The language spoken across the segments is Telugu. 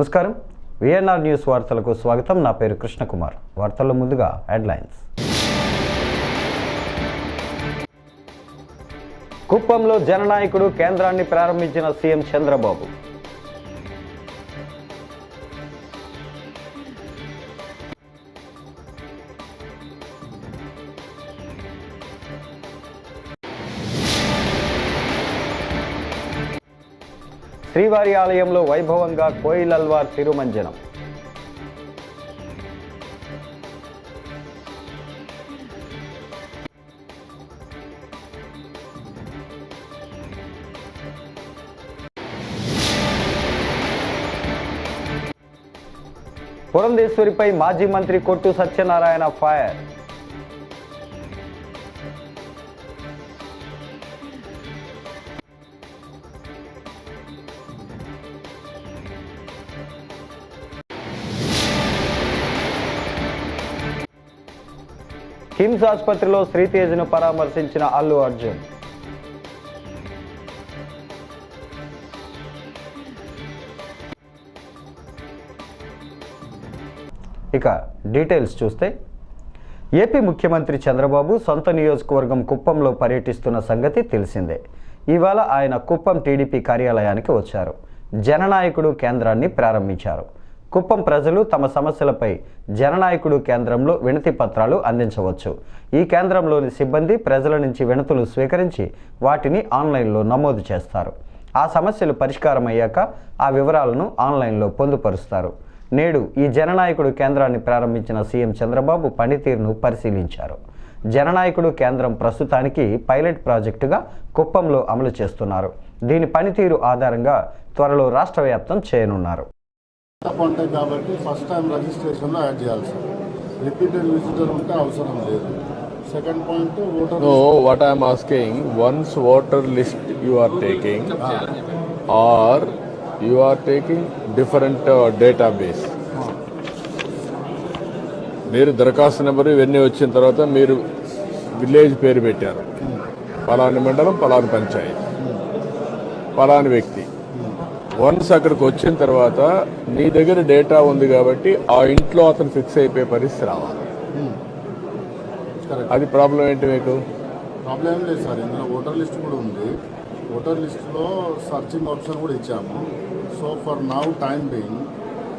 నమస్కారం. విఎన్ఆర్ న్యూస్ వార్తలకు స్వాగతం. నా పేరు కృష్ణకుమార్. వార్తల్లో ముందుగా హెడ్లైన్స్. కుప్పంలో జననాయకుడు కేంద్రాన్ని ప్రారంభించిన సీఎం చంద్రబాబు. శ్రీవారి ఆలయంలో వైభవంగా కోయిలల్వార్ తిరుమంజనం. పురంధేశ్వరిపై మాజీ మంత్రి కొట్టు సత్యనారాయణ ఫైర్. కిమ్స్ ఆసుపత్రిలో శ్రీతేజ్ను పరామర్శించిన అల్లు అర్జున్. ఇక డీటెయిల్స్ చూస్తే ఏపీ ముఖ్యమంత్రి చంద్రబాబు సొంత నియోజకవర్గం కుప్పంలో పర్యటిస్తున్న సంగతి తెలిసిందే. ఇవాళ ఆయన కుప్పం టీడీపీ కార్యాలయానికి వచ్చారు. జననాయకుడు కేంద్రాన్ని ప్రారంభించారు. కుప్పం ప్రజలు తమ సమస్యలపై జననాయకుడు కేంద్రంలో వినతి పత్రాలు అందించవచ్చు. ఈ కేంద్రంలోని సిబ్బంది ప్రజల నుంచి వినతులు స్వీకరించి వాటిని ఆన్లైన్లో నమోదు చేస్తారు. ఆ సమస్యలు పరిష్కారమయ్యాక ఆ వివరాలను ఆన్లైన్లో పొందుపరుస్తారు. నేడు ఈ జననాయకుడు కేంద్రాన్ని ప్రారంభించిన సీఎం చంద్రబాబు పనితీరును పరిశీలించారు. జననాయకుడు కేంద్రం ప్రస్తుతానికి పైలట్ ప్రాజెక్టుగా కుప్పంలో అమలు చేస్తున్నారు. దీని పనితీరు ఆధారంగా త్వరలో రాష్ట్ర వ్యాప్తం చేయనున్నారు. కాంటాక్ట్ కాబట్టి ఫస్ట్ టైం రిజిస్ట్రేషన్లో యాడ్ చేయాలి సార్. రిపీటెడ్ విజిటర్ ఉంటే అవసరం లేదు. Second point voter I am asking, once voter list you are taking, or you are taking different uh, database. మీరు దరఖాస్తు నెంబర్ ఇవన్నీ వచ్చిన తర్వాత మీరు విలేజ్ పేరు పెట్టారు. పలాని మండలం పలాని పంచాయతీ. పలాని వ్యక్తి. వన్స్ అక్కడికి వచ్చిన తర్వాత నీ దగ్గర డేటా ఉంది కాబట్టి ఆ ఇంట్లో అతను ఫిక్స్ అయిపోయే పరిస్థితి రావాలి. అది ప్రాబ్లం ఏంటి మీకు? ప్రాబ్లం ఏం లేదు సార్. ఇందులో ఓటర్ లిస్ట్ కూడా ఉంది. ఓటర్ లిస్ట్లో సర్చింగ్ ఆప్షన్ కూడా ఇచ్చాము. So for now time being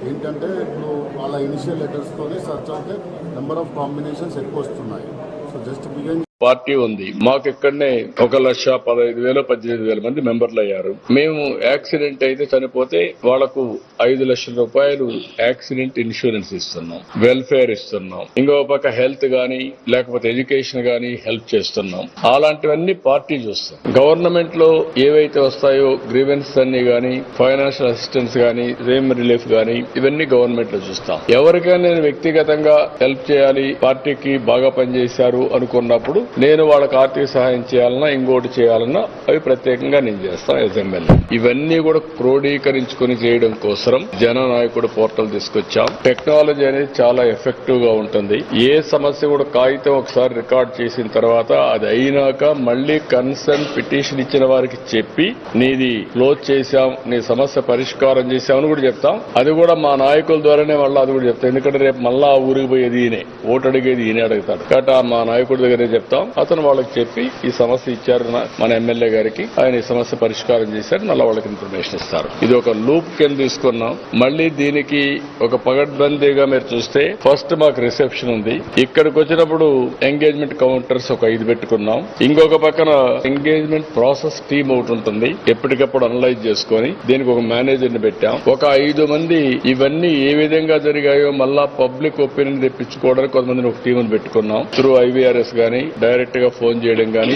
ఏంటంటే ఇప్పుడు వాళ్ళ ఇనిషియల్ లెటర్స్తోనే సర్చ్ అంటే నెంబర్ ఆఫ్ కాంబినేషన్స్ ఎక్కువ వస్తున్నాయి. సో జస్ట్ బిగిన్ పార్టీ ఉంది. మాకు ఇక్కడనే ఒక లక్ష పదహైదు వేలు పద్దెనిమిది వేల మంది మెంబర్లు అయ్యారు మేము యాక్సిడెంట్ అయితే చనిపోతే వాళ్ళకు ఐదు లక్షల రూపాయలు యాక్సిడెంట్ ఇన్సూరెన్స్ ఇస్తున్నాం. వెల్ఫేర్ ఇస్తున్నాం. ఇంకో పక్క హెల్త్ గానీ లేకపోతే ఎడ్యుకేషన్ గానీ హెల్ప్ చేస్తున్నాం. అలాంటివన్నీ పార్టీ చూస్తాం. గవర్నమెంట్లో ఏవైతే వస్తాయో గ్రీవెన్స్ అన్ని గానీ ఫైనాన్షియల్ అసిస్టెన్స్ గానీ రేమ్ రిలీఫ్ గానీ ఇవన్నీ గవర్నమెంట్లో చూస్తాం. ఎవరికైనా నేను వ్యక్తిగతంగా హెల్ప్ చేయాలి పార్టీకి బాగా పనిచేశారు అనుకున్నప్పుడు నేను వాళ్ళకి ఆర్థిక సహాయం చేయాలన్నా ఇంకోటి చేయాలన్నా అవి ప్రత్యేకంగా నేను చేస్తాను యాజ్ ఎమ్మెల్యే ఇవన్నీ కూడా క్రోడీకరించుకుని చేయడం కోసం జననాయకుడు పోర్టల్ తీసుకొచ్చాం. టెక్నాలజీ అనేది చాలా ఎఫెక్టివ్గా ఉంటుంది. ఏ సమస్య కూడా కాగితం ఒకసారి రికార్డ్ చేసిన తర్వాత అది అయినాక మళ్ళీ కన్సర్న్ పిటిషన్ ఇచ్చిన వారికి చెప్పి నీది క్లోజ్ చేశాం నీ సమస్య పరిష్కారం చేశామని కూడా చెప్తాం. అది కూడా మా నాయకుల ద్వారానే మళ్ళీ అది కూడా చెప్తాం. ఎందుకంటే రేపు మళ్ళా ఆ ఊరికి పోయేది ఈయనే. ఓటు అడిగేది ఈయనే అడుగుతాడు. కాబట్టి ఆ మా నాయకుడి దగ్గరే చెప్తాం. అతను వాళ్ళకి చెప్పి ఈ సమస్య ఇచ్చారు మన ఎమ్మెల్యే గారికి. ఆయన ఈ సమస్య పరిష్కారం చేశారు. మళ్ళీ వాళ్ళకి ఇన్ఫర్మేషన్ ఇస్తారు. ఇది ఒక లూప్ కింద తీసుకున్నాం. మళ్ళీ దీనికి ఒక పగడ్బందీగా మీరు చూస్తే ఫస్ట్ మాకు రిసెప్షన్ ఉంది. ఇక్కడికి వచ్చినప్పుడు ఎంగేజ్మెంట్ కౌంటర్స్ ఒక ఐదు పెట్టుకున్నాం. ఇంకొక పక్కన ఎంగేజ్మెంట్ ప్రాసెస్ టీమ్ ఒకటి ఉంటుంది. ఎప్పటికప్పుడు అనలైజ్ చేసుకొని దీనికి ఒక మేనేజర్ని పెట్టాం. ఒక ఐదు మంది ఇవన్నీ ఏ విధంగా జరిగాయో మళ్ళా పబ్లిక్ ఒపీనియన్ తెప్పించుకోవడానికి కొంతమందిని ఒక టీం పెట్టుకున్నాం. త్రూ ఐవీఆర్ఎస్ గానీ డైరెక్ట్గా ఫోన్ చేయడం కానీ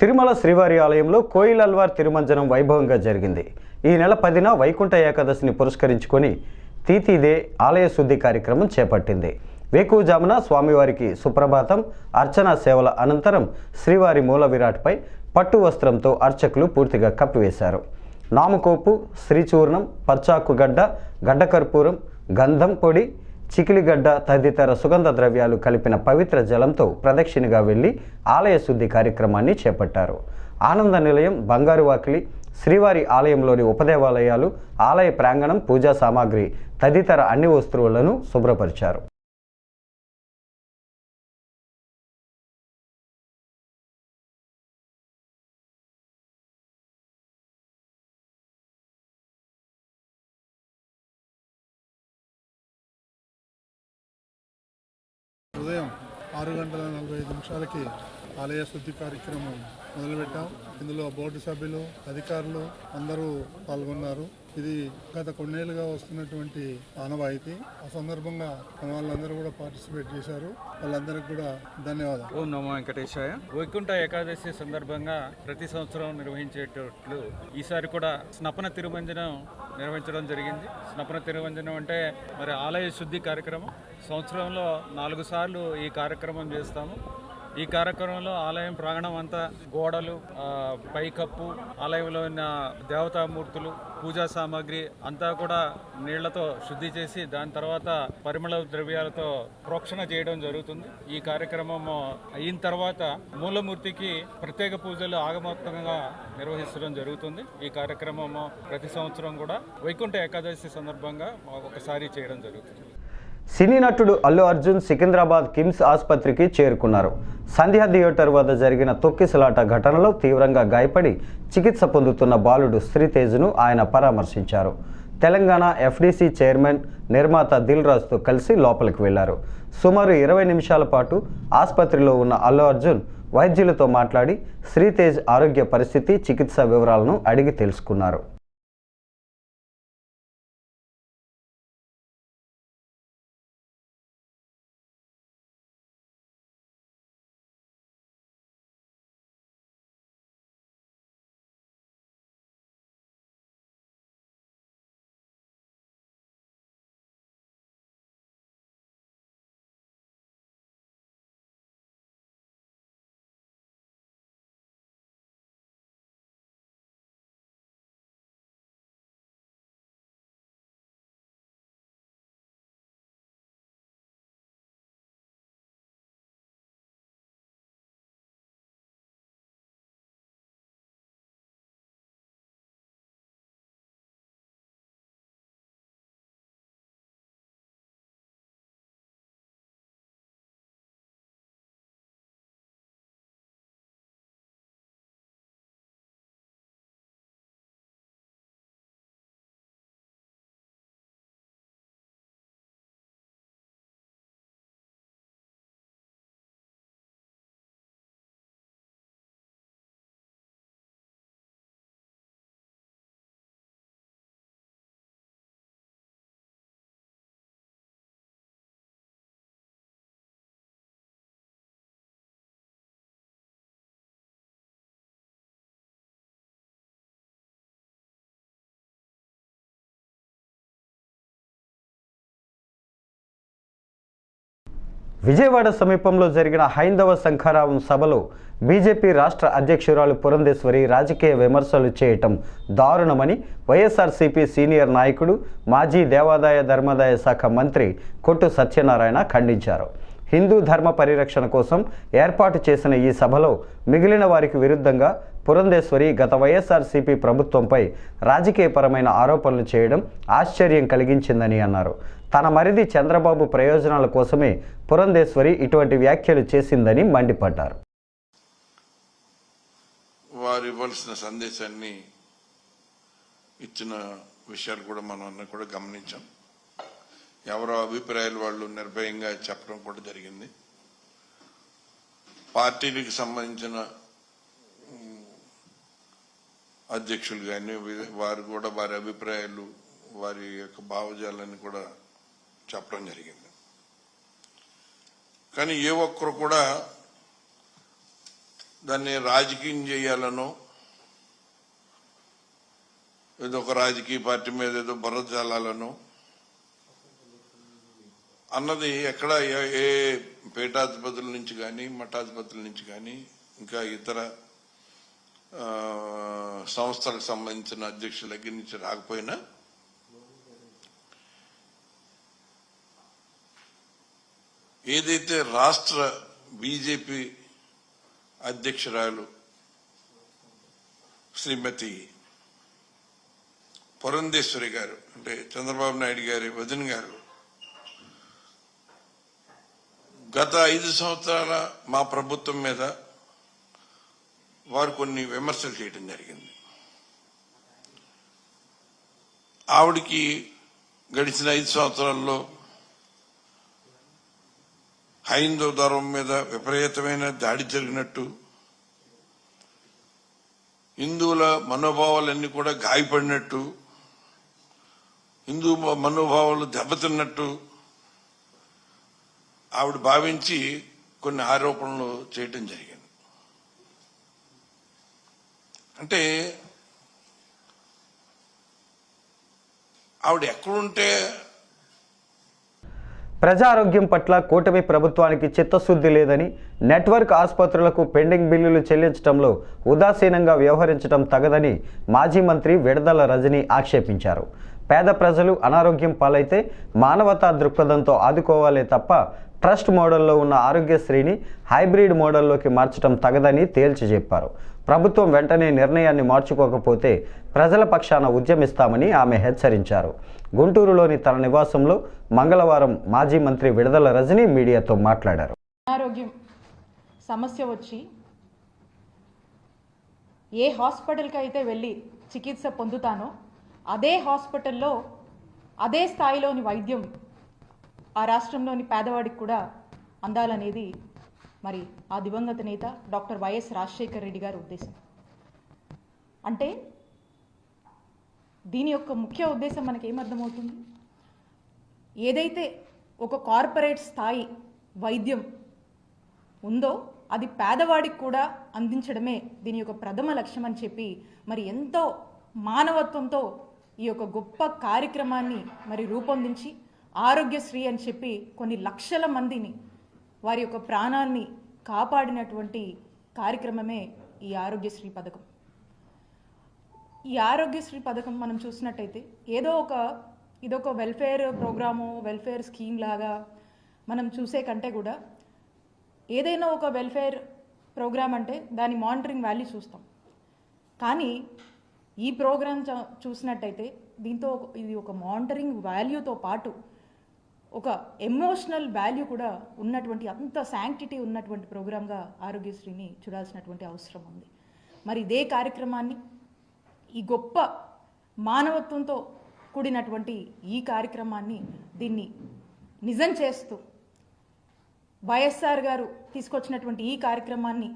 తిరుమల శ్రీవారి ఆలయంలో కోయిలల్వార్ తిరుమంజనం వైభవంగా జరిగింది. ఈ నెల పదిన వైకుంఠ ఏకాదశిని పురస్కరించుకొని తీతీదే ఆలయ శుద్ధి కార్యక్రమం చేపట్టింది. వేకువజామున స్వామివారికి సుప్రభాతం అర్చనా సేవల అనంతరం శ్రీవారి మూల విరాట్పై పట్టు వస్త్రంతో అర్చకులు పూర్తిగా కప్పివేశారు. నామకోపు శ్రీచూర్ణం పర్చాకుగడ్డ గడ్డకర్పూరం గంధం పొడి చికిలిగడ్డ తదితర సుగంధ ద్రవ్యాలు కలిపిన పవిత్ర జలంతో ప్రదక్షిణగా వెళ్ళి ఆలయ శుద్ధి కార్యక్రమాన్ని చేపట్టారు. ఆనంద నిలయం బంగారు వాకిలి శ్రీవారి ఆలయంలోని ఉపదేవాలయాలు ఆలయ ప్రాంగణం పూజా సామాగ్రి తదితర అన్ని వస్తువులను శుభ్రపరిచారు. ఆలయ శుద్ధి కార్యక్రమం మొదలుపెట్టాం. ఇందులో బోర్డు సభ్యులు అధికారులు అందరూ పాల్గొన్నారు. ఇది గత కొన్నేళ్ళుగా వస్తున్నటువంటి ఆనవాయితీ. ఆ సందర్భంగా మన వాళ్ళందరూ కూడా పార్టిసిపేట్ చేశారు. వాళ్ళందరికీ కూడా ధన్యవాదాలు. ఓం నమో వెంకటేశాయ. వైకుంఠ ఏకాదశి సందర్భంగా ప్రతి సంవత్సరం నిర్వహించేటట్లు ఈసారి కూడా స్నపన తిరుమంజనం నిర్వహించడం జరిగింది. స్నపన తిరుమంజనం అంటే మరి ఆలయ శుద్ధి కార్యక్రమం. సంవత్సరంలో నాలుగు సార్లు ఈ కార్యక్రమం చేస్తాము. ఈ కార్యక్రమంలో ఆలయం ప్రాంగణం అంతా గోడలు పైకప్పు ఆలయంలో ఉన్న దేవతామూర్తులు పూజా సామాగ్రి అంతా కూడా నీళ్ళతో శుద్ధి చేసి దాని తర్వాత పరిమళ ద్రవ్యాలతో ప్రోక్షణ చేయడం జరుగుతుంది. ఈ కార్యక్రమం అయిన తర్వాత మూలమూర్తికి ప్రత్యేక పూజలు ఆగమాత్మకంగా నిర్వహించడం జరుగుతుంది. ఈ కార్యక్రమము ప్రతి సంవత్సరం కూడా వైకుంఠ ఏకాదశి సందర్భంగా ఒకసారి చేయడం జరుగుతుంది. సినీ నటుడు అల్లు అర్జున్ సికింద్రాబాద్ కిమ్స్ ఆసుపత్రికి చేరుకున్నారు. సంధ్యా థియేటర్ వద్ద జరిగిన తొక్కిసలాట ఘటనలో తీవ్రంగా గాయపడి చికిత్స పొందుతున్న బాలుడు శ్రీతేజ్ను ఆయన పరామర్శించారు. తెలంగాణ ఎఫ్డీసీ చైర్మన్ నిర్మాత దిల్ రాజుతో కలిసి లోపలికి వెళ్ళారు. సుమారు ఇరవై నిమిషాల పాటు ఆసుపత్రిలో ఉన్న అల్లు అర్జున్ వైద్యులతో మాట్లాడి శ్రీతేజ్ ఆరోగ్య పరిస్థితి చికిత్స వివరాలను అడిగి తెలుసుకున్నారు. విజయవాడ సమీపంలో జరిగిన హైందవ శంఖారావం సభలో బీజేపీ రాష్ట్ర అధ్యక్షురాలు పురంధేశ్వరి రాజకీయ విమర్శలు చేయటం దారుణమని వైఎస్ఆర్సీపీ సీనియర్ నాయకుడు మాజీ దేవాదాయ ధర్మాదాయ శాఖ మంత్రి కొట్టు సత్యనారాయణ ఖండించారు. హిందూ ధర్మ పరిరక్షణ కోసం ఏర్పాటు చేసిన ఈ సభలో మిగిలిన వారికి విరుద్ధంగా పురంధేశ్వరి గత వైఎస్ఆర్సీపీ ప్రభుత్వంపై రాజకీయపరమైన ఆరోపణలు చేయడం ఆశ్చర్యం కలిగించిందని అన్నారు. తన మరిది చంద్రబాబు ప్రయోజనాల కోసమే పురంధేశ్వరి ఇటువంటి వ్యాఖ్యలు చేసిందని మండిపడ్డారు. వారు ఇవ్వాల్సిన సందేశాన్ని ఇచ్చిన విషయాలు కూడా మనం అన్న కూడా గమనించాం. ఎవరో అభిప్రాయాలు వాళ్ళు నిర్భయంగా చెప్పడం కూడా జరిగింది. పార్టీలకు సంబంధించిన అధ్యక్షులు కానీ వారు కూడా వారి అభిప్రాయాలు వారి యొక్క భావజాలని కూడా చెప్పడం జరిగింది. కానీ ఏ ఒక్కరు కూడా దాన్ని రాజకీయం చేయాలనో ఏదో ఒక రాజకీయ పార్టీ మీద ఏదో బుర్ర జాలాలనో అన్నది ఎక్కడ ఏ- ఏ పీఠాధిపతుల నుంచి కానీ మఠాధిపతుల నుంచి కానీ ఇంకా ఇతర సంస్థలకు సంబంధించిన అధ్యక్షుల దగ్గర నుంచి రాకపోయినా ఏదైతే రాష్ట్ర బీజేపీ అధ్యక్షురాలు శ్రీమతి పురంధేశ్వరి గారు అంటే చంద్రబాబు నాయుడు గారి వదిన గారు గత ఐదు సంవత్సరాల మా ప్రభుత్వం మీద వారు కొన్ని విమర్శలు చేయడం జరిగింది. ఆవిడికి గడిచిన ఐదు సంవత్సరాల్లో హైందవ ధర్మం మీద విపరీతమైన దాడి జరిగినట్టు హిందువుల మనోభావాలన్నీ కూడా గాయపడినట్టు హిందూ మనోభావాలు దెబ్బతిన్నట్టు ఆవిడ భావించి కొన్ని ఆరోపణలు చేయటం జరిగింది. అంటే ఆవిడ ఎక్కడుంటే ప్రజారోగ్యం పట్ల కూటమి ప్రభుత్వానికి చిత్తశుద్ధి లేదని నెట్వర్క్ ఆసుపత్రులకు పెండింగ్ బిల్లులు చెల్లించడంలో ఉదాసీనంగా వ్యవహరించడం తగదని మాజీ మంత్రి విడదల రజని ఆక్షేపించారు. పేద ప్రజలు అనారోగ్యం పాలైతే మానవతా దృక్పథంతో ఆదుకోవాలే తప్ప ట్రస్ట్ మోడల్లో ఉన్న ఆరోగ్యశ్రీని హైబ్రిడ్ మోడల్లోకి మార్చడం తగదని తేల్చి చెప్పారు. ప్రభుత్వం వెంటనే నిర్ణయాన్ని మార్చుకోకపోతే ప్రజల పక్షాన ఉద్యమిస్తామని ఆమె హెచ్చరించారు. గుంటూరులోని తన నివాసంలో మంగళవారం మాజీ మంత్రి విడుదల రజని మీడియాతో మాట్లాడారు. అనారోగ్యం సమస్య వచ్చి ఏ హాస్పిటల్కి అయితే వెళ్ళి చికిత్స పొందుతానో అదే హాస్పిటల్లో అదే స్థాయిలోని వైద్యం ఆ రాష్ట్రంలోని పేదవాడికి కూడా అందాలనేది మరి ఆ దివంగత నేత డాక్టర్ వైఎస్ రాజశేఖర రెడ్డి గారి ఉద్దేశం. అంటే దీని యొక్క ముఖ్య ఉద్దేశం మనకి ఏమర్థమవుతుంది ఏదైతే ఒక కార్పొరేట్ స్థాయి వైద్యం ఉందో అది పేదవాడికి కూడా అందించడమే దీని యొక్క ప్రథమ లక్ష్యం అని చెప్పి మరి ఎంతో మానవత్వంతో ఈ యొక్క గొప్ప కార్యక్రమాన్ని మరి రూపొందించి ఆరోగ్యశ్రీ అని చెప్పి కొన్ని లక్షల మందిని వారి యొక్క ప్రాణాన్ని కాపాడినటువంటి కార్యక్రమమే ఈ ఆరోగ్యశ్రీ పథకం. ఈ ఆరోగ్యశ్రీ పథకం మనం చూసినట్టయితే ఏదో ఒక ఇదొక వెల్ఫేర్ ప్రోగ్రాము వెల్ఫేర్ స్కీమ్ లాగా మనం చూసే కంటే కూడా ఏదైనా ఒక వెల్ఫేర్ ప్రోగ్రామ్ అంటే దాని మానిటరింగ్ వాల్యూ చూస్తాం. కానీ ఈ ప్రోగ్రామ్ చ- చూసినట్టయితే దీంతో ఇది ఒక మానిటరింగ్ వాల్యూతో పాటు ఒక ఎమోషనల్ వాల్యూ కూడా ఉన్నటువంటి అంత శాంక్టిటీ ఉన్నటువంటి ప్రోగ్రామ్గా ఆరోగ్యశ్రీని చూడాల్సినటువంటి అవసరం ఉంది. మరి ఇదే కార్యక్రమాన్ని ఈ గొప్ప మానవత్వంతో కూడినటువంటి ఈ కార్యక్రమాన్ని దీన్ని నిజం చేస్తూ వైఎస్ఆర్ గారు తీసుకొచ్చినటువంటి ఈ కార్యక్రమాన్ని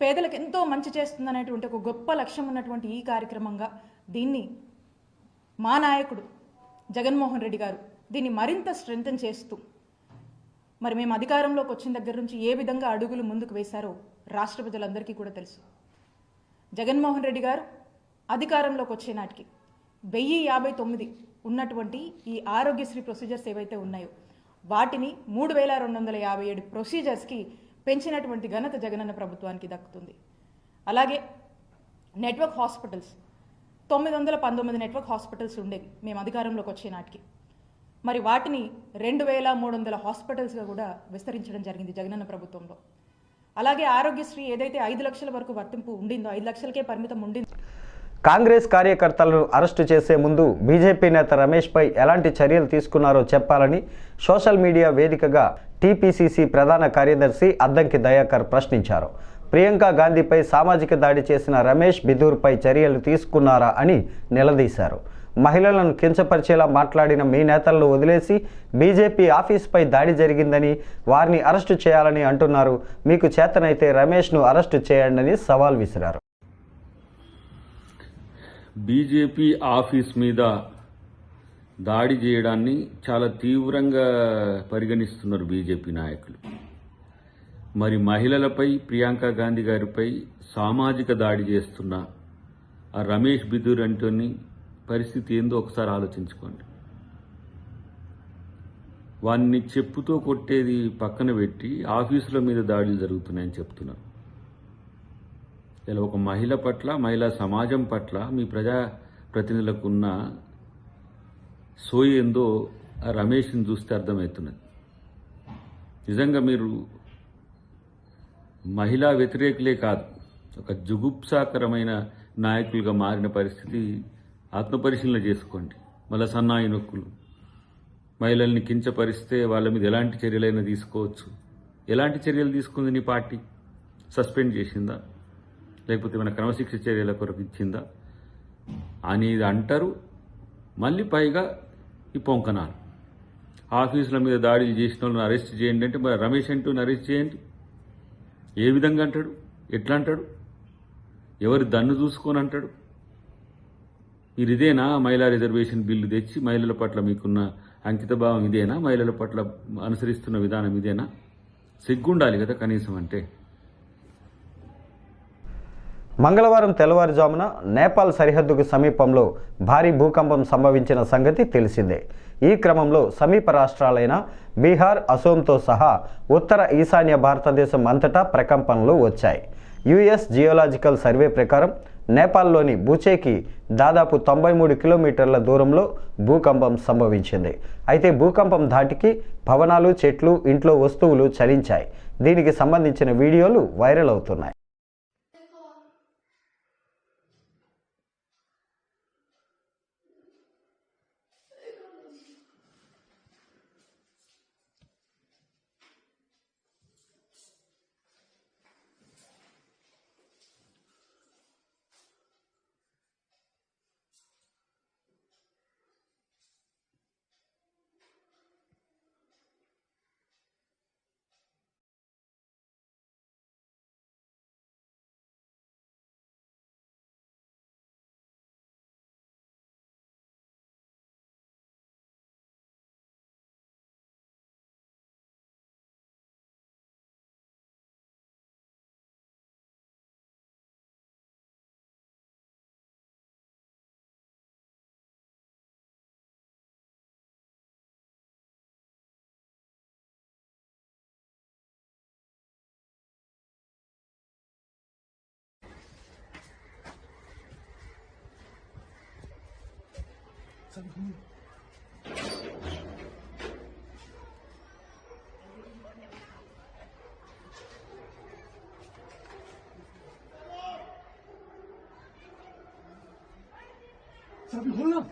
పేదలకు ఎంతో మంచి చేస్తుందనేటువంటి ఒక గొప్ప లక్ష్యం ఉన్నటువంటి ఈ కార్యక్రమంగా దీన్ని మా నాయకుడు జగన్మోహన్ రెడ్డి గారు దీన్ని మరింత స్ట్రెంగ్తన్ చేస్తూ. మరి మేము అధికారంలోకి వచ్చిన దగ్గర నుంచి ఏ విధంగా అడుగులు ముందుకు వేశారో రాష్ట్ర ప్రజలందరికీ కూడా తెలుసు. జగన్మోహన్ రెడ్డి గారు అధికారంలోకి వచ్చే నాటికి వెయ్యి యాభై తొమ్మిది ఉన్నటువంటి ఈ ఆరోగ్యశ్రీ ప్రొసీజర్స్ ఏవైతే ఉన్నాయో వాటిని మూడు వేల రెండు వందల యాభై ఏడు ప్రొసీజర్స్కి పెంచినటువంటి ఘనత జగనన్న ప్రభుత్వానికి దక్కుతుంది. అలాగే నెట్వర్క్ హాస్పిటల్స్ తొమ్మిది వందల పంతొమ్మిది నెట్వర్క్ హాస్పిటల్స్ ఉండేవి మేము అధికారంలోకి వచ్చే నాటికి. మరి వాటిని రెండు వేల మూడు వందల హాస్పిటల్స్గా కూడా విస్తరించడం జరిగింది జగనన్న ప్రభుత్వంలో. అలాగే ఆరోగ్యశ్రీ ఏదైతే ఐదు లక్షల వరకు వర్తింపు ఉండిందో ఐదు లక్షలకే పరిమితం ఉండింది. కాంగ్రెస్ కార్యకర్తలను అరెస్టు చేసే ముందు బీజేపీ నేత రమేష్పై ఎలాంటి చర్యలు తీసుకున్నారో చెప్పాలని సోషల్ మీడియా వేదికగా టీపీసీసీ ప్రధాన కార్యదర్శి అద్దంకి దయాకర్ ప్రశ్నించారు. ప్రియాంక గాంధీపై సామాజిక దాడి చేసిన రమేష్ బిదూర్పై చర్యలు తీసుకున్నారా అని నిలదీశారు. మహిళలను కించపరిచేలా మాట్లాడిన మీ నేతలను వదిలేసి బీజేపీ ఆఫీస్పై దాడి జరిగిందని వారిని అరెస్టు చేయాలని అంటున్నారు. మీకు చేతనైతే రమేష్ను అరెస్టు చేయండి అని సవాల్ విసిరారు. బీజేపీ ఆఫీస్ మీద దాడి చేయడాన్ని చాలా తీవ్రంగా పరిగణిస్తున్నారు బీజేపీ నాయకులు. మరి మహిళలపై ప్రియాంక గాంధీ గారిపై సామాజిక దాడి చేస్తున్న ఆ రమేష్ బిదూర్ అంటోని పరిస్థితి ఏందో ఒకసారి ఆలోచించుకోండి. వాన్ని చెప్పుతో కొట్టేది పక్కన పెట్టి ఆఫీసుల మీద దాడులు జరుగుతున్నాయని చెప్తున్నారు. ఇలా ఒక మహిళ పట్ల మహిళా సమాజం పట్ల మీ ప్రజా ప్రతినిధులకు ఉన్న సోయి ఏందో రమేష్ని చూస్తే అర్థమవుతున్నది. నిజంగా మీరు మహిళా వ్యతిరేకులే కాదు ఒక జుగుప్సాకరమైన నాయకులుగా మారిన పరిస్థితి ఆత్మపరిశీలన చేసుకోండి. మళ్ళీ సన్నాయి నొక్కులు. మహిళల్ని కించపరిస్తే వాళ్ళ మీద ఎలాంటి చర్యలైనా తీసుకోవచ్చు. ఎలాంటి చర్యలు తీసుకుంది నీ పార్టీ? సస్పెండ్ చేసిందా? లేకపోతే మన క్రమశిక్ష చర్యల కొరకు ఇచ్చిందా? అనేది అంటారు. మళ్ళీ పైగా ఈ పొంకనాలు. ఆఫీసుల మీద దాడులు చేసిన వాళ్ళని అరెస్ట్ చేయండి అంటే మరి రమేష్ అంటూ అరెస్ట్ చేయండి. ఏ విధంగా అంటాడు? ఎట్లా అంటాడు? ఎవరి దన్ను చూసుకొని అంటాడు మీరు ఇదేనా మహిళా రిజర్వేషన్ బిల్లు తెచ్చి మహిళల పట్ల మీకున్న అంకితభావం ఇదేనా? మహిళల పట్ల అనుసరిస్తున్న విధానం ఇదేనా? సిగ్గుండాలి కదా కనీసం అంటే. మంగళవారం తెల్లవారుజామున నేపాల్ సరిహద్దుకు సమీపంలో భారీ భూకంపం సంభవించిన సంగతి తెలిసిందే. ఈ క్రమంలో సమీప రాష్ట్రాలైన బీహార్ అసోంతో సహా ఉత్తర ఈశాన్య భారతదేశం అంతటా ప్రకంపనలు వచ్చాయి. యుఎస్ జియోలాజికల్ సర్వే ప్రకారం నేపాల్లోని బుచేకి దాదాపు తొంభై మూడు కిలోమీటర్ల దూరంలో భూకంపం సంభవించింది. అయితే భూకంపం ధాటికి భవనాలు చెట్లు ఇంట్లో వస్తువులు చలించాయి. దీనికి సంబంధించిన వీడియోలు వైరల్ అవుతున్నాయి. 咱们同意加比婚了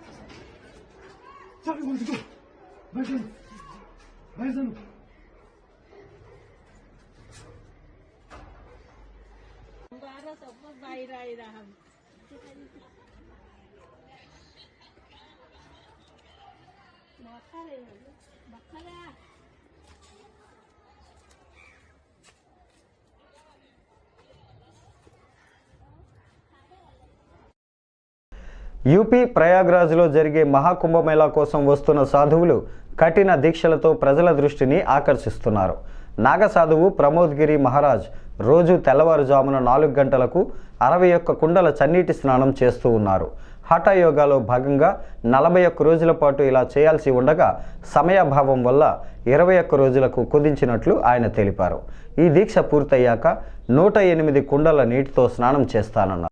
加比我是这没事没事 యూపీ ప్రయాగ్రాజ్లో జరిగే మహాకుంభమేళా కోసం వస్తున్న సాధువులు కఠిన దీక్షలతో ప్రజల దృష్టిని ఆకర్షిస్తున్నారు. నాగ సాధువు ప్రమోద్గిరి మహారాజ్ రోజు తెల్లవారుజామున నాలుగు గంటలకు అరవై ఒక్క కుండల చన్నీటి స్నానం చేస్తూ ఉన్నారు. హఠయోగాలో భాగంగా నలభై ఒక్క రోజుల పాటు ఇలా చేయాల్సి ఉండగా సమయాభావం వల్ల ఇరవై ఒక్క రోజులకు కుదించినట్లు ఆయన తెలిపారు. ఈ దీక్ష పూర్తయ్యాక నూట ఎనిమిది కుండల నీటితో స్నానం చేస్తానన్నారు.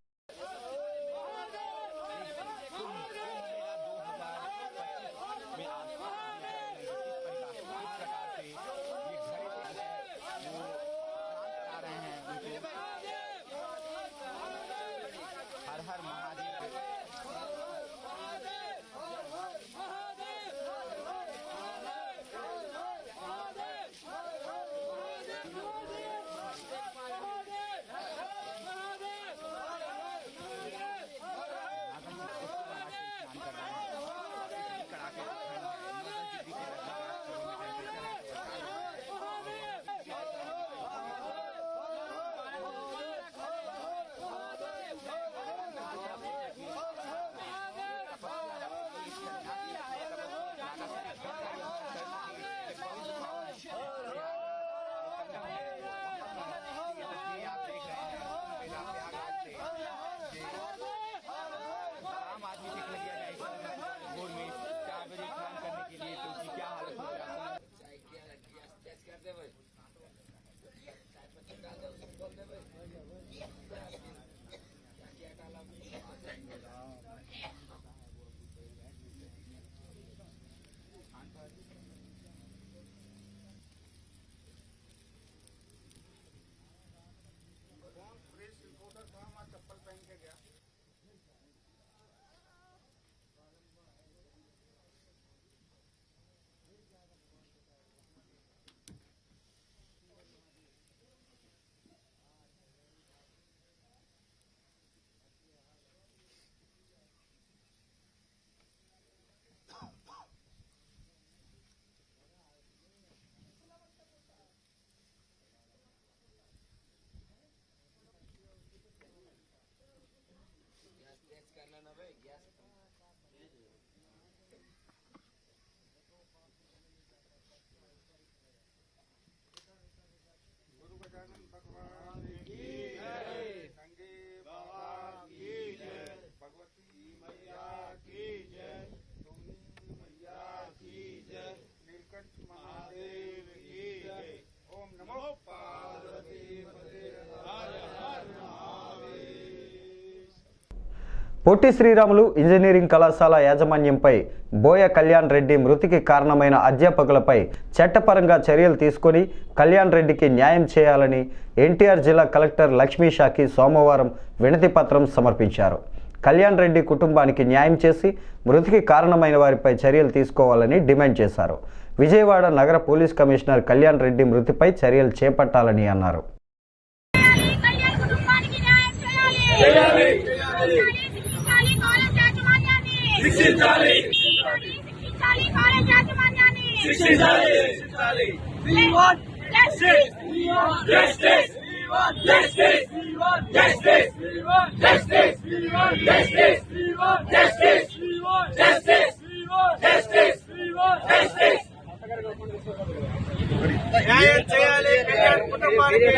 કાલે जगन भगवान की संगे भगवती मैया की जय सोनी मैया की जय नीलकंठ महादेव పొట్టి శ్రీరాములు ఇంజనీరింగ్ కళాశాల యాజమాన్యంపై బోయ కళ్యాణ్ రెడ్డి మృతికి కారణమైన అధ్యాపకులపై చట్టపరంగా చర్యలు తీసుకొని కళ్యాణ్ రెడ్డికి న్యాయం చేయాలని ఎన్టీఆర్ జిల్లా కలెక్టర్ లక్ష్మీ షాకి సోమవారం వినతి పత్రం సమర్పించారు. కళ్యాణ్ రెడ్డి కుటుంబానికి న్యాయం చేసి మృతికి కారణమైన వారిపై చర్యలు తీసుకోవాలని డిమాండ్ చేశారు. విజయవాడ నగర పోలీస్ కమిషనర్ కళ్యాణ్ రెడ్డి మృతిపై చర్యలు చేపట్టాలని అన్నారు. శిక్షించాలి శిక్షించాలి కాలేజ్ యాజమాన్యాన్ని శిక్షించాలి We want justice. We want justice. We want justice. We want justice. We want justice. We want justice. We want justice. We want justice. We want justice. We want justice. న్యాయం చేయాలి. కళ్యాణ్ కుటుంబానికి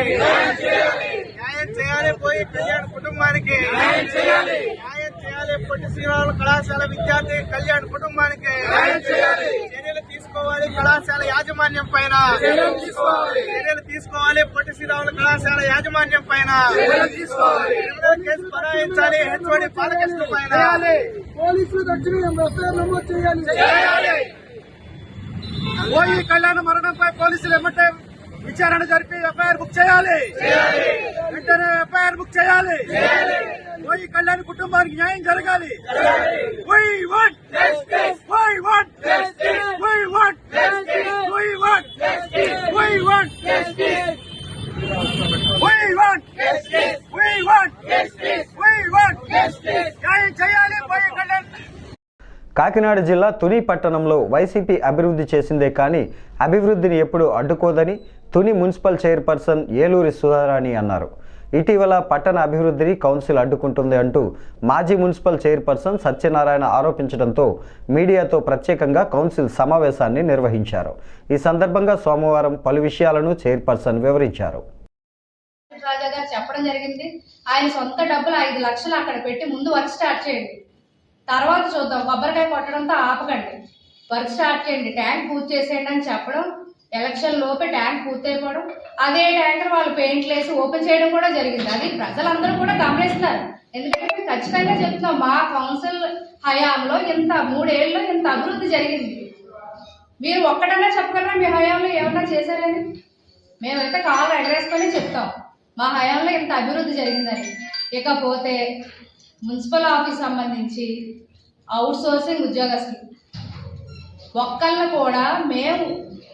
న్యాయం చేయాలి పోయి కళ్యాణ్ కుటుంబానికి న్యాయం చేయాలి న్యాయం చేయాలి పొట్టి శ్రీరాములు కళాశాల విద్యార్థి కళ్యాణ్ కుటుంబానికి న్యాయం చేయాలి చర్యలు తీసుకోవాలి కళాశాల యాజమాన్యం పైన చర్యలు తీసుకోవాలి చర్యలు తీసుకోవాలి పొట్టి శ్రీరాములు కళాశాల యాజమాన్యం పైన చర్యలు తీసుకోవాలి క్రిమినల్ కేసు బనాయించాలి హెచ్ఓడి బాలకృష్ణ పైన పోలీసులు దక్షిణ నమోదు చేయాలి ఓఈ కళ్యాణ మరణంపై పోలీసులు ఎమ్మటే విచారణ జరిపి ఎఫ్ఐఆర్ బుక్ చేయాలి. వెంటనే ఎఫ్ఐఆర్ బుక్ చేయాలి. ఓయి కళ్యాణ్ కుటుంబానికి న్యాయం జరగాలి. న్యాయం చేయాలి. పోయి కళ్యాణ్ కాకినాడ జిల్లా తుని పట్టణంలో వైసీపీ అభివృద్ధి చేసిందే కానీ అభివృద్ధిని ఎప్పుడూ అడ్డుకోదని తుని మున్సిపల్ చైర్పర్సన్ ఏలూరి సుధారాణి అన్నారు. ఇటీవల పట్టణ అభివృద్ధిని కౌన్సిల్ అడ్డుకుంటుంది అంటూ మాజీ మున్సిపల్ చైర్పర్సన్ సత్యనారాయణ ఆరోపించడంతో మీడియాతో ప్రత్యేకంగా కౌన్సిల్ సమావేశాన్ని నిర్వహించారు. ఈ సందర్భంగా సోమవారం పలు విషయాలను చైర్పర్సన్ వివరించారు. చెప్పడం జరిగింది. ఆయన సొంత డబ్బులు ఐదు లక్షలు అక్కడ పెట్టి ముందు వర్క్ స్టార్ట్ చేయండి. తర్వాత చూద్దాం. కొబ్బరికాయ కొట్టడంతో ఆపకండి. వర్క్ స్టార్ట్ చేయండి. ట్యాంక్ పూర్తి చేసేయండి అని చెప్పడం ఎలక్షన్ లోపే ట్యాంక్ పూర్తయిపోవడం అదే ట్యాంకర్ వాళ్ళు పెయింట్లు వేసి ఓపెన్ చేయడం కూడా జరిగింది. అది ప్రజలందరూ కూడా గమనిస్తున్నారు. ఎందుకంటే ఖచ్చితంగా చెప్తున్నాం మా కౌన్సిల్ హయాంలో ఇంత మూడేళ్ళలో ఇంత అభివృద్ధి జరిగింది. మీరు ఒక్కడన్నా చెప్పగలరా మీ హయాంలో ఏమన్నా చేశారని? మేమైతే కాళ్ళు ఎగరేసుకొని చెప్తాం. మా హయాంలో ఇంత అభివృద్ధి జరిగిందని. ఇకపోతే మున్సిపల్ ఆఫీస్ సంబంధించి అవుట్ సోర్సింగ్ ఉద్యోగస్తులు. ఒక్కళ్ళు కూడా మేము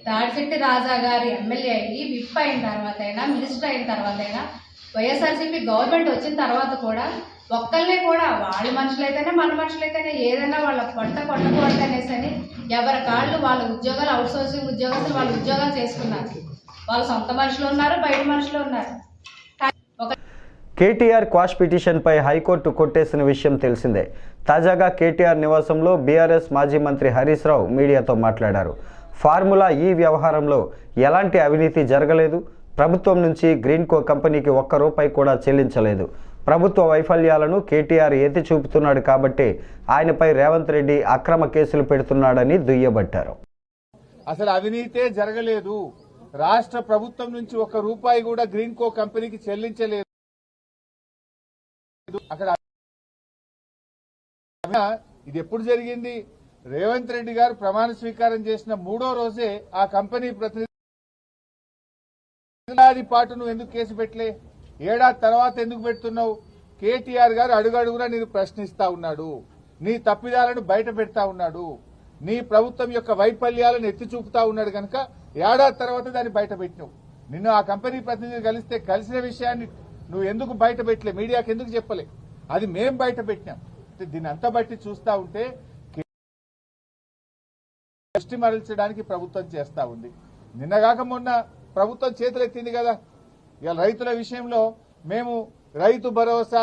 దాడిశెట్టి రాజా గారి ఎమ్మెల్యే అయ్యి విప్ అయిన తర్వాత అయినా మినిస్టర్ అయిన తర్వాత అయినా వైఎస్ఆర్సీపీ గవర్నమెంట్ వచ్చిన తర్వాత కూడా ఒక్కళ్ళనే కూడా వాళ్ళ మనుషులైతేనే మన మనుషులైతేనే ఏదైనా వాళ్ళ పొట్ట కొట్టకూడదు అనేసి అని ఎవరి కాళ్ళు వాళ్ళ ఉద్యోగాలు అవుట్ సోర్సింగ్ ఉద్యోగస్తులు వాళ్ళ ఉద్యోగాలు చేసుకున్నారు. వాళ్ళ సొంత మనుషులు ఉన్నారు బయట మనుషులు ఉన్నారు. కేటీఆర్ క్వాష్ పిటిషన్పై హైకోర్టు కొట్టేసిన విషయం తెలిసిందే. తాజాగా కేటీఆర్ నివాసంలో బీఆర్ఎస్ మాజీ మంత్రి హరీష్ రావు మీడియాతో మాట్లాడారు. ఫార్ములా ఈ వ్యవహారంలో ఎలాంటి అవినీతి జరగలేదు. ప్రభుత్వం నుంచి గ్రీన్కో కంపెనీకి ఒక్క రూపాయి కూడా చెల్లించలేదు. ప్రభుత్వ వైఫల్యాలను కేటీఆర్ ఎత్తి చూపుతున్నాడు కాబట్టి ఆయనపై రేవంత్ రెడ్డి అక్రమ కేసులు పెడుతున్నాడని దుయ్యబట్టారు. అసలు అవినీతే జరగలేదు. రాష్ట్ర ప్రభుత్వం నుంచి ఒక రూపాయి కూడా గ్రీన్కో కంపెనీకి చెల్లించలేదు. అక్కడ ఇది ఎప్పుడు జరిగింది? రేవంత్ రెడ్డి గారు ప్రమాణ స్వీకారం చేసిన మూడో రోజే ఆ కంపెనీ ప్రతినిధి పాటు నువ్వు ఎందుకు కేసు పెట్టలే? ఏడాది తర్వాత ఎందుకు పెడుతున్నావు? కేటీఆర్ గారు అడుగడుగునా నేను ప్రశ్నిస్తా ఉన్నాడు. నీ తప్పిదాలను బయట పెడతా ఉన్నాడు. నీ ప్రభుత్వం యొక్క వైఫల్యాలను ఎత్తి చూపుతా ఉన్నాడు కనుక ఏడాది తర్వాత దాన్ని బయట పెట్టినావు? నిన్ను ఆ కంపెనీ ప్రతినిధి కలిస్తే కలిసిన విషయాన్ని నువ్వు ఎందుకు బయట పెట్టలే? మీడియాకి ఎందుకు చెప్పలే? అది మేం బయట పెట్టినాం. దీని దీన్ని అంతా బట్టి చూస్తా ఉంటే దృష్టి మరల్చడానికి ప్రభుత్వం చేస్తా ఉంది. నిన్నగాక మొన్న ప్రభుత్వం చేతులెత్తింది కదా. ఇవాళ రైతుల విషయంలో మేము రైతు భరోసా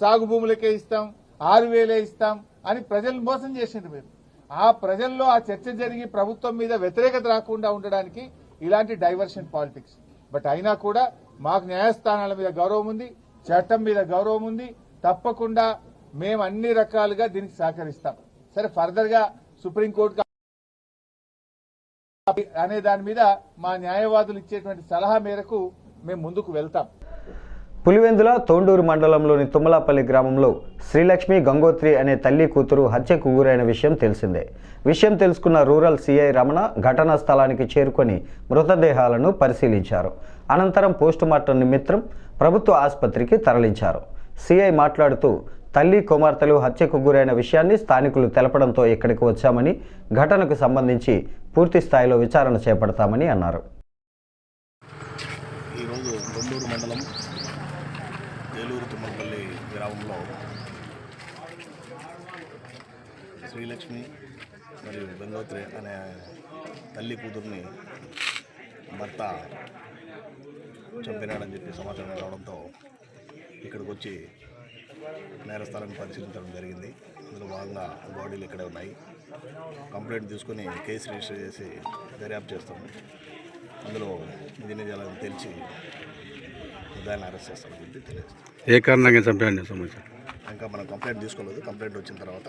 సాగు భూములకే ఇస్తాం ఆరు వేలే ఇస్తాం అని ప్రజలను మోసం చేసింది మీరు. ఆ ప్రజల్లో ఆ చర్చ జరిగి ప్రభుత్వం మీద వ్యతిరేకత రాకుండా ఉండడానికి ఇలాంటి డైవర్షన్ పాలిటిక్స్. బట్ అయినా కూడా మాకు న్యాయస్థానాల మీద గౌరవం ఉంది చట్టం మీద గౌరవం ఉంది. తప్పకుండా మేము అన్ని రకాలుగా దీనికి సహకరిస్తాం. సరే ఫర్దర్గా సుప్రీంకోర్టు అనే దాని మీద మా న్యాయవాదులు ఇచ్చేటువంటి సలహా మేరకు మేము ముందుకు వెళ్తాం. పులివెందుల తోండూరు మండలంలోని తుమ్మలాపల్లి గ్రామంలో శ్రీలక్ష్మి గంగోత్రి అనే తల్లి కూతురు హత్యకు గురైన విషయం తెలిసిందే. విషయం తెలుసుకున్న రూరల్ సిఐ రమణ ఘటనా స్థలానికి చేరుకొని మృతదేహాలను పరిశీలించారు. అనంతరం పోస్టుమార్టం నిమిత్తం ప్రభుత్వ ఆసుపత్రికి తరలించారు. సిఐ మాట్లాడుతూ తల్లి కుమార్తెలు హత్యకు గురైన విషయాన్ని స్థానికులు తెలపడంతో ఇక్కడికి వచ్చామని ఘటనకు సంబంధించి పూర్తి స్థాయిలో విచారణ చేపడతామని అన్నారు ఈరోజు తొండూరు మండలం ఏలూరు తుమ్మలపల్లి గ్రామంలో శ్రీలక్ష్మి మరియు గంగోత్రి అనే తల్లి కూతుర్ని భర్త చంపినాడని చెప్పి సమాచారం రావడంతో ఇక్కడికి వచ్చి నేరస్థలాన్ని పరిశీలించడం జరిగింది. అందులో భాగంగా బాడీలు ఇక్కడే ఉన్నాయి. కంప్లైంట్ తీసుకొని కేసు రిజిస్టర్ చేసి దర్యాప్తు చేస్తాము. అందులో ఇది నిజాలను తెలిసి దాన్ని అరెస్ట్ చేస్తామని చెప్పి తెలియజేస్తాం. ఏ కారణంగా చంపాడని సమాచారం ఇంకా మనం కంప్లైంట్ తీసుకోలేదు. కంప్లైంట్ వచ్చిన తర్వాత